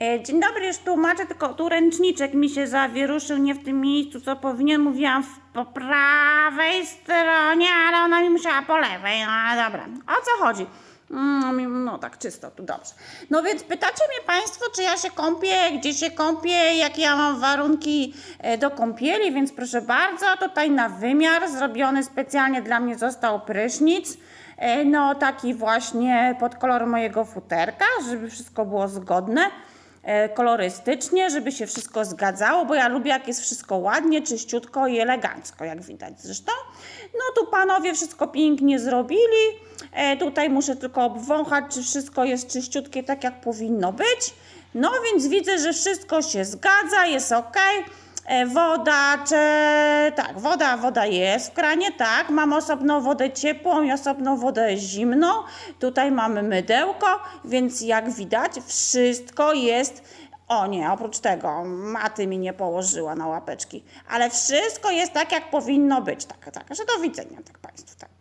E, Dzień dobry, już tłumaczę, tylko tu ręczniczek mi się zawieruszył nie w tym miejscu, co powinien. Mówiłam w, po prawej stronie, ale ona mi musiała po lewej. No dobra, o co chodzi? Mm, No tak, czysto tu, dobrze. No więc pytacie mnie Państwo, czy ja się kąpię, gdzie się kąpię, jakie ja mam warunki e, do kąpieli, więc proszę bardzo, tutaj na wymiar zrobiony specjalnie dla mnie został prysznic. E, No taki właśnie pod kolor mojego futerka, żeby wszystko było zgodne kolorystycznie, żeby się wszystko zgadzało, bo ja lubię jak jest wszystko ładnie, czyściutko i elegancko, jak widać zresztą. No tu panowie wszystko pięknie zrobili. E, tutaj muszę tylko obwąchać, czy wszystko jest czyściutkie tak jak powinno być. No więc widzę, że wszystko się zgadza, jest ok. E, Woda, czy tak, woda, woda jest w kranie, tak. Mam osobną wodę ciepłą i osobną wodę zimną. Tutaj mamy mydełko, więc jak widać, wszystko jest. O nie, oprócz tego, maty mi nie położyła na łapeczki, ale wszystko jest tak, jak powinno być. Tak, tak, że do widzenia, tak Państwu, tak.